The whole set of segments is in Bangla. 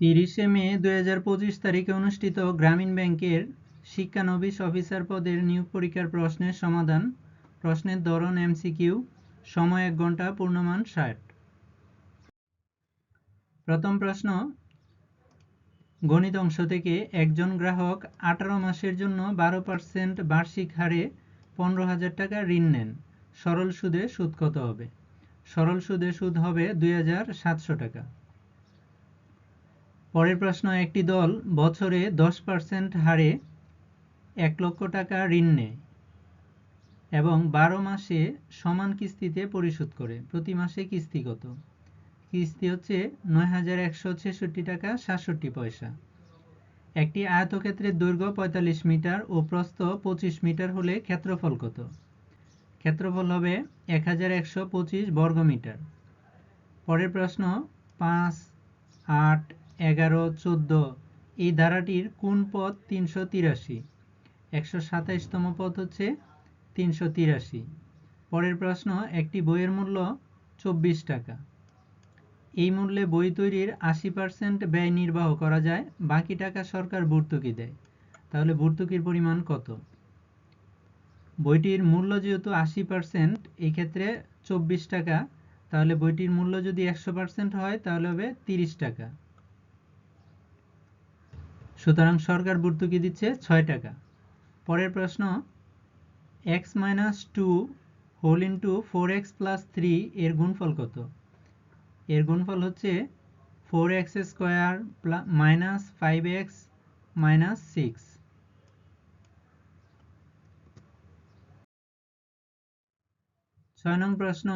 তিরিশে মে দুই হাজার পঁচিশ তারিখে অনুষ্ঠিত গ্রামীণ ব্যাংকের শিক্ষানবিশ অফিসার পদের নিয়োগ পরীক্ষার প্রশ্নের সমাধান। প্রশ্নের ধরন এমসিকিউ সময় এক ঘণ্টা, পূর্ণমান ষাট। প্রথম প্রশ্ন, গণিত অংশ থেকে একজন গ্রাহক আঠারো মাসের জন্য বারো পার্সেন্ট বার্ষিক হারে পনেরো হাজার টাকা ঋণ নেন। সরল সুদে সুদ কত হবে? সরল সুদে সুদ হবে দুই হাজার সাতশো টাকা। পরের প্রশ্ন, একটি দল বছরে দশ পার্সেন্ট হারে এক লক্ষ টাকা ঋণ নেয় এবং বারো মাসে সমান কিস্তিতে পরিশোধ করে। প্রতি মাসে কিস্তি কত? কিস্তি হচ্ছে নয় হাজার একশো ছেষট্টি টাকা সাতষট্টি পয়সা। একটি আয়তক্ষেত্রের দৈর্ঘ্য পঁয়তাল্লিশ মিটার ও প্রস্থ পঁচিশ মিটার হলে ক্ষেত্রফল কত? ক্ষেত্রফল হবে এক হাজার একশো পঁচিশ বর্গমিটার। পরের প্রশ্ন, পাঁচ, আট এগারো, চোদ্দ। এই ধারাটির কোন পদ তিনশো তিরাশি? একশো সাতাইশতম পদ হচ্ছে তিনশো তিরাশি। পরের প্রশ্ন, একটি বইয়ের মূল্য চব্বিশ টাকা। এই মূল্যে বই তৈরির আশি পার্সেন্ট ব্যয় নির্বাহ করা যায়, বাকি টাকা সরকার ভর্তুকি দেয়। তাহলে ভর্তুকির পরিমাণ কত? বইটির মূল্য যেহেতু আশি পার্সেন্ট এই ক্ষেত্রে চব্বিশ টাকা। তাহলে বইটির মূল্য যদি একশো পার্সেন্ট হয়, তাহলে হবে তিরিশ টাকা। সুতরাং সরকার ভর্তুকি দিচ্ছে ছয় টাকা। পরের প্রশ্ন X minus two whole into four X plus three এর গুণফল কত? এর গুণফল হচ্ছে four X square minus five X minus six ছয় নং প্রশ্ন,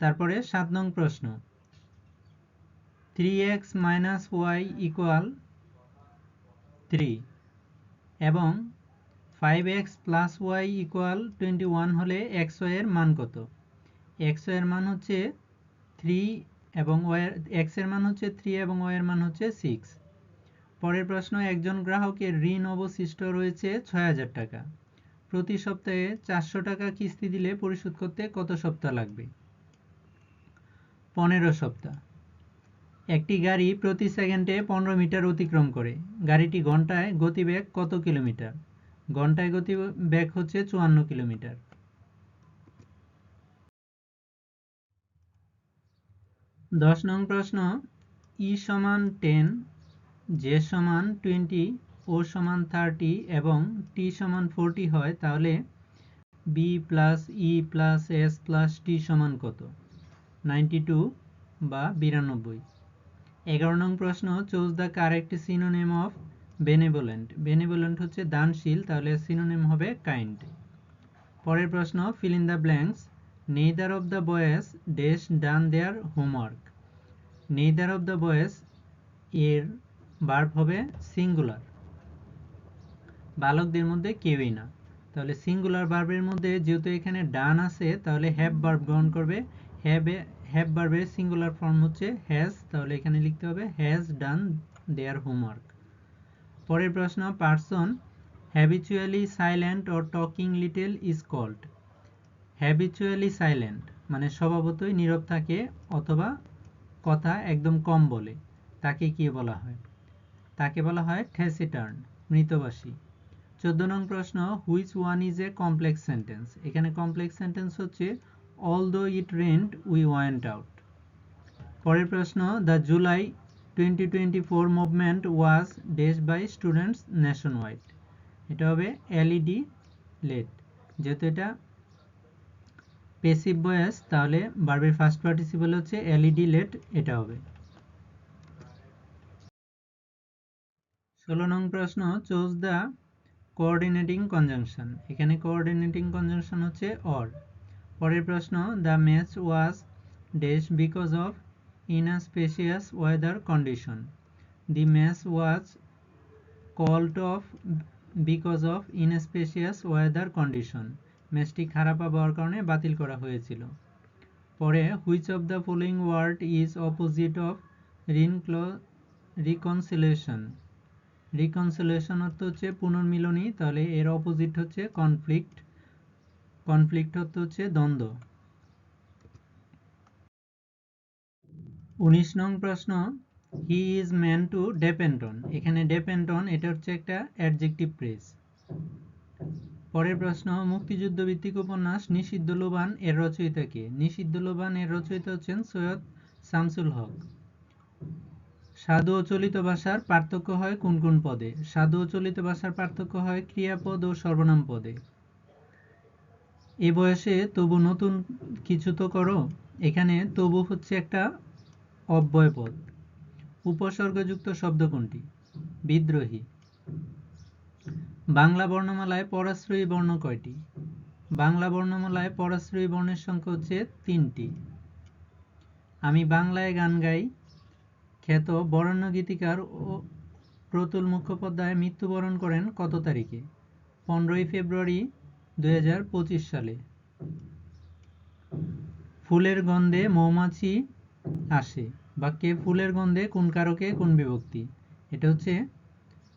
তারপরে সাত নং প্রশ্ন। Three X minus Y equal three এবং five plus Y equal twenty হলে এক্সের মান কত? এক্সের মান হচ্ছে থ্রি এবং ওয়ের এক্সের মান হচ্ছে থ্রি এবং ওয়ের মান হচ্ছে সিক্স পরের প্রশ্ন, একজন গ্রাহকের ঋণ অবশিষ্ট রয়েছে ছয় হাজার টাকা। প্রতি সপ্তাহে চারশো টাকা কিস্তি দিলে পরিশোধ করতে কত সপ্তাহ লাগবে? পনেরো সপ্তাহ। একটি গাড়ি প্রতি সেকেন্ডে পনেরো মিটার অতিক্রম করে। গাড়িটি ঘন্টায় গতিবেগ কত কিলোমিটার? ঘন্টায় গতিবেগ হচ্ছে চুয়ান্ন কিলোমিটার। দশ নং প্রশ্ন, ই সমান টেন, জে সমান টোয়েন্টি, ও সমান থার্টি এবং টি সমান ফোরটি হয়, তাহলে B plus E plus S plus T সমান কত? নাইনটি টু বা বিরানব্বই। এগারো নং প্রশ্ন choose the correct synonym of benevolent benevolent হচ্ছে দানশীল, তাহলে সিনোনেম হবে কাইন্ড পরের প্রশ্ন fill in the blanks neither of the boys dash done their homework neither of the boys এর বার্ব হবে সিঙ্গুলার বালকদের মধ্যে কেউই না। তাহলে সিঙ্গুলার বার্বের মধ্যে যেহেতু এখানে ডান আছে, তাহলে হ্যাভ বার্ব গ্রহণ করবে। হ্যাভ হ্যাভ বার্বের সিঙ্গুলার ফর্ম হচ্ছে হ্যাজ তাহলে এখানে লিখতে হবে হ্যাজ ডান দেয়ার হোমওয়ার্ক পরের প্রশ্ন person habitually silent or talking little is called habitually silent মানে স্বভাবতই নীরব থাকে অথবা কথা একদম কম বলে, তাকে কি বলা হয়? তাকে বলা হয় ঠেসিটার্ন মৃতবাসী। চোদ্দ নং প্রশ্ন which one is a complex sentence এখানে কমপ্লেক্স সেন্টেন্স হচ্ছে although it rained we went out পরের প্রশ্ন the July twenty twenty four movement was dash by students nationwide এটা হবে এলইডি লেট যেহেতু এটা পেসিভ ভয়েস তাহলে বার্বের ফার্স্ট পার্টিসিপল হচ্ছে এলইডি লেট এটা হবে। ষোলো নং প্রশ্ন চোজ দ্য কোঅর্ডিনেটিং কনজাংশন এখানে কোঅর্ডিনেটিং কনজাংশন হচ্ছে অর পরের প্রশ্ন the match was dash because of inauspicious weather condition the match was called off because of inauspicious weather condition ম্যাচটি খারাপ আবহাওয়ার কারণে বাতিল করা হয়েছিল। পরে which of the following word is opposite of রিনক্লো reconciliation reconciliation অর্থ হচ্ছে পুনর্মিলনী, তাহলে এর অপোজিট হচ্ছে কনফ্লিক্ট কনফ্লিক্ট অর্থ হচ্ছে দ্বন্দ্ব। উনিশ নং প্রশ্ন he is man to depend on এখানে ডেপেন্ড অন এটা হচ্ছে একটা অ্যাডজেক্টিভ প্রেস পরের প্রশ্ন, মুক্তিযুদ্ধ ভিত্তিক উপন্যাস, নিষিদ্ধ লোবান এর রচয়িতা কে? নিষিদ্ধ লোবান এর রচয়িতা হচ্ছেন সৈয়দ শামসুল হক। সাধু ও চলিত ভাষার পার্থক্য হয় কোন কোন পদে? সাধু ও চলিত ভাষার পার্থক্য হয় ক্রিয়াপদ ও সর্বনাম পদে। এ বয়সে তবু নতুন কিছু তো করো। এখানে তবু হচ্ছে একটা অব্যয় পদ। উপসর্গযুক্ত শব্দ কোনটি? বিদ্রোহী। বাংলা বর্ণমালায় পরাশ্রয়ী বর্ণ কয়টি? বাংলা বর্ণমালায় পরাশ্রয়ী বর্ণের সংখ্যা হচ্ছে তিনটি। আমি বাংলায় গান গাই। খ্যাত বরেণ্য গীতিকার ও প্রতুল মুখোপাধ্যায় মৃত্যুবরণ করেন কত তারিখে? পনেরোই ফেব্রুয়ারি দুই হাজার পঁচিশ সালে। ফুলের গন্ধে মৌমাছি আসে। বাক্যে ফুলের গন্ধে কোন কারকে, কোন বিভক্তি? এটা হচ্ছে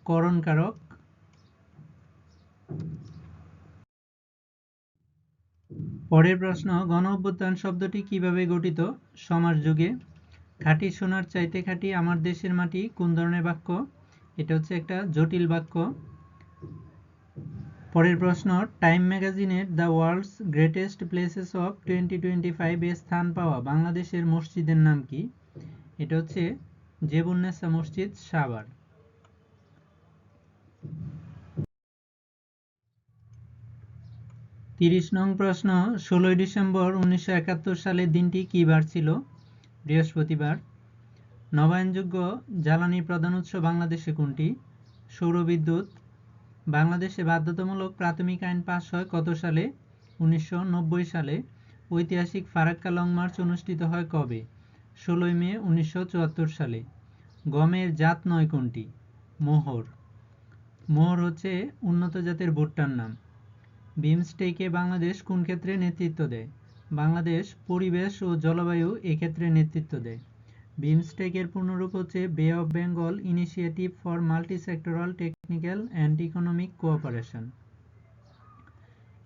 করণ কারক। পরের প্রশ্ন, গণ অভ্যুত্থান শব্দটি কীভাবে গঠিত? সমাজ যুগে। খাঁটি সোনার চাইতে খাঁটি আমার দেশের মাটি কোন ধরনের বাক্য? এটা হচ্ছে একটা জটিল বাক্য। পরের প্রশ্ন টাইম ম্যাগাজিনের the world's greatest places of twenty twenty ফাইভে স্থান পাওয়া বাংলাদেশের মসজিদের নাম কি? এটা হচ্ছে জেবুন্নেসা মসজিদ, সাভার। তিরিশ নং প্রশ্ন, ষোলোই ডিসেম্বর উনিশশো একাত্তর সালের দিনটি কী বার ছিল? বৃহস্পতিবার। নবায়নযোগ্য জ্বালানি প্রধান উৎস বাংলাদেশে কোনটি? সৌরবিদ্যুৎ বাংলাদেশে বাধ্যতামূলক প্রাথমিক আইন পাস হয় কত সালে? উনিশশো নব্বই সালে ঐতিহাসিক ফারাক্কা লং মার্চ অনুষ্ঠিত হয় কবে? ষোলোই মে উনিশশো চুয়াত্তর সালে। গমের জাত নয় কোনটি? মোহর। মোহর হচ্ছে উন্নত জাতের ভুট্টার নাম। বিমস্টেকে বাংলাদেশ কোন ক্ষেত্রে নেতৃত্ব দেয়? বাংলাদেশ পরিবেশ ও জলবায়ু এক্ষেত্রে নেতৃত্ব দেয়। বিমস্টেকের পূর্ণরূপ হচ্ছে Bay of Bengal initiative for multi sectoral technical and economic cooperation.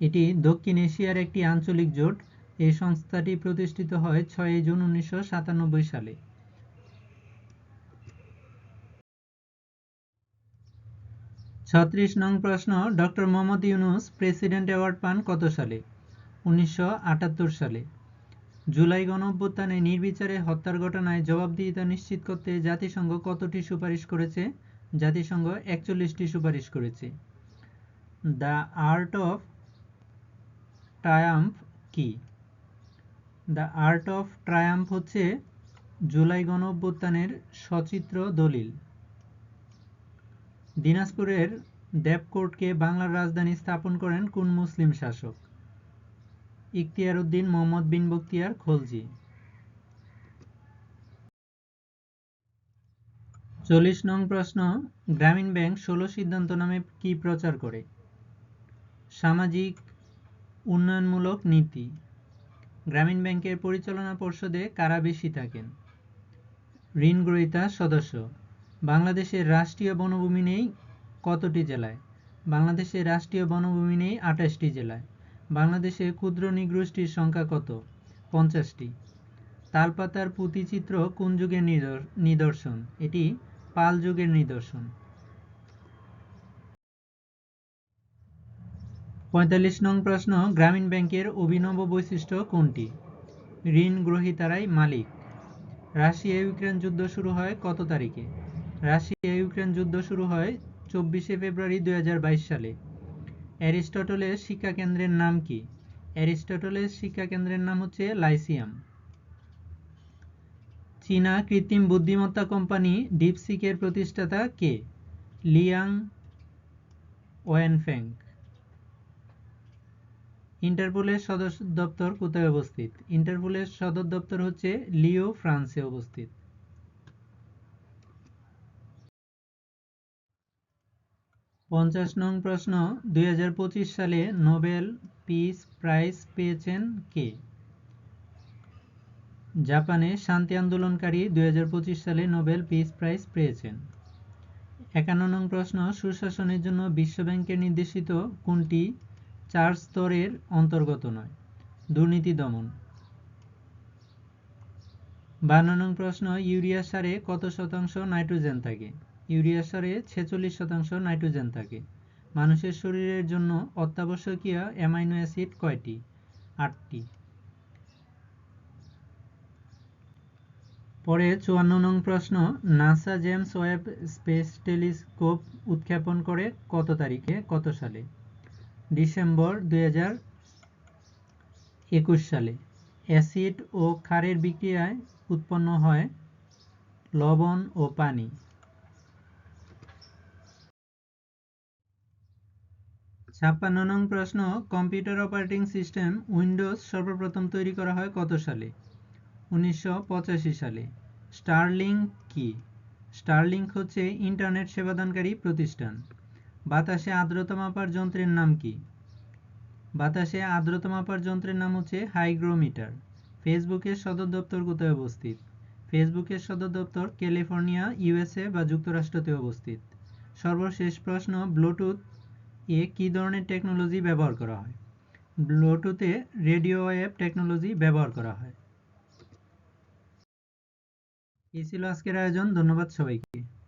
এটি দক্ষিণ এশিয়ার একটি আঞ্চলিক জোট। এই সংস্থাটি প্রতিষ্ঠিত হয় ছয়ই জুন উনিশশো সাতানব্বই সালে। ছত্রিশ নং প্রশ্ন, doctor Mohammad Yunus president award পান কত সালে? উনিশশো আটাত্তর সালে। জুলাই গণঅভ্যুত্থানে নির্বিচারে হত্যার ঘটনায় জবাবদিহিতা নিশ্চিত করতে জাতিসংঘ কতটি সুপারিশ করেছে? জাতিসংঘ একচল্লিশটি সুপারিশ করেছে। দ্য আর্ট অফ ট্রায়াম্ফ কি? দ্য আর্ট অফ ট্রায়াম্ফ হচ্ছে জুলাই গণঅভ্যুত্থানের সচিত্র দলিল। দিনাজপুরের দেবকোর্টকে বাংলার রাজধানী স্থাপন করেন কোন মুসলিম শাসক? ইখতিয়ার উদ্দিন মোহাম্মদ বিন বখতিয়ার খলজি। চল্লিশ নং প্রশ্ন, গ্রামীণ ব্যাংক ষোলো সিদ্ধান্ত নামে কি প্রচার করে? সামাজিক উন্নয়নমূলক নীতি। গ্রামীণ ব্যাংকের পরিচালনা পর্ষদে কারা বেশি থাকেন? ঋণ গ্রহীতা সদস্য। বাংলাদেশের রাষ্ট্রীয় বনভূমি নেই কতটি জেলায়? বাংলাদেশের রাষ্ট্রীয় বনভূমি নেই আঠাশটি জেলায়। বাংলাদেশে ক্ষুদ্র নৃগোষ্ঠীর সংখ্যা কত? পঞ্চাশটি। তালপাতার পুঁতিচিত্র কোন যুগের নিদর্শন? এটি পাল যুগের নিদর্শন। পঁয়তাল্লিশ নং প্রশ্ন, গ্রামীণ ব্যাংকের অভিনব বৈশিষ্ট্য কোনটি? ঋণ গ্রহীতারাই মালিক। রাশিয়া ইউক্রেন যুদ্ধ শুরু হয় কত তারিখে? রাশিয়া ইউক্রেন যুদ্ধ শুরু হয় চব্বিশে ফেব্রুয়ারি দুই হাজার বাইশ সালে। অ্যারিস্টটলের শিক্ষা কেন্দ্রের নাম কি? অ্যারিস্টটলের শিক্ষা কেন্দ্রের নাম হচ্ছে লাইসিয়াম। চীনা কৃত্রিম বুদ্ধিমত্তা কোম্পানি ডিপসিকের প্রতিষ্ঠাতা কে? লিয়াং ওয়েনফেং। ইন্টারপোলের সদর দপ্তর কোথায় অবস্থিত? ইন্টারপোলের সদর দপ্তর হচ্ছে লিও ফ্রান্সে অবস্থিত। পঞ্চাশ নং প্রশ্ন, দুই হাজার পঁচিশ সালে নোবেল পিস প্রাইজ পেয়েছেন কে? জাপানে শান্তি আন্দোলনকারী দুই হাজার পঁচিশ সালে নোবেল পিস প্রাইজ পেয়েছেন। একান্ন নং প্রশ্ন, সুশাসনের জন্য বিশ্বব্যাংকের নির্দেশিত কোনটি চার স্তরের অন্তর্গত নয়? দুর্নীতি দমন। বান্ন নং প্রশ্ন, ইউরিয়া সারে কত শতাংশ নাইট্রোজেন থাকে? ইউরিয়া সারে ছেচল্লিশ শতাংশ নাইট্রোজেন থাকে। মানুষের শরীরের জন্য অত্যাবশ্যকীয় অ্যামাইনো অ্যাসিড কয়টি? আটটি। পরে চুয়ান্ন নং প্রশ্ন, NASA James Webb space telescope উৎক্ষেপণ করে কত তারিখে, কত সালে? ডিসেম্বর দুই একুশ সালে। অ্যাসিড ও ক্ষারের বিক্রিয়ায় উৎপন্ন হয় লবণ ও পানি। ছাপ্পান্ন নং প্রশ্ন, কম্পিউটার অপারেটিং সিস্টেম উইন্ডোজ সর্বপ্রথম তৈরি করা হয় কত সালে? উনিশশো পঁচাশি সালে। স্টারলিংক কি? স্টারলিংক হচ্ছে ইন্টারনেট সেবাদানকারী প্রতিষ্ঠান। বাতাসে আর্দ্রতা মাপার যন্ত্রের নাম কি? বাতাসে আর্দ্রতা মাপার যন্ত্রের নাম হচ্ছে হাইগ্রোমিটার। ফেসবুকের সদর দপ্তর কোথায় অবস্থিত? ফেসবুকের সদর দপ্তর ক্যালিফোর্নিয়া, ইউএসএ বা যুক্তরাষ্ট্রতে অবস্থিত। সর্বশেষ প্রশ্ন, ব্লুটুথ এ কী ধরনের টেকনোলজি ব্যবহার করা হয়? ব্লুটুথে রেডিও ওয়েভ টেকনোলজি ব্যবহার করা হয়। এই ছিল আজকের আয়োজন, ধন্যবাদ সবাইকে।